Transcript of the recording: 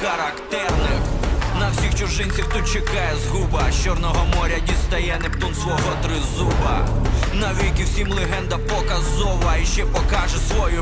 характерних. На всіх чужинців тут чекає згуба. З Чорного моря дістає Нептун свого тризуба. Навіки всім легенда показова. І ще покаже свою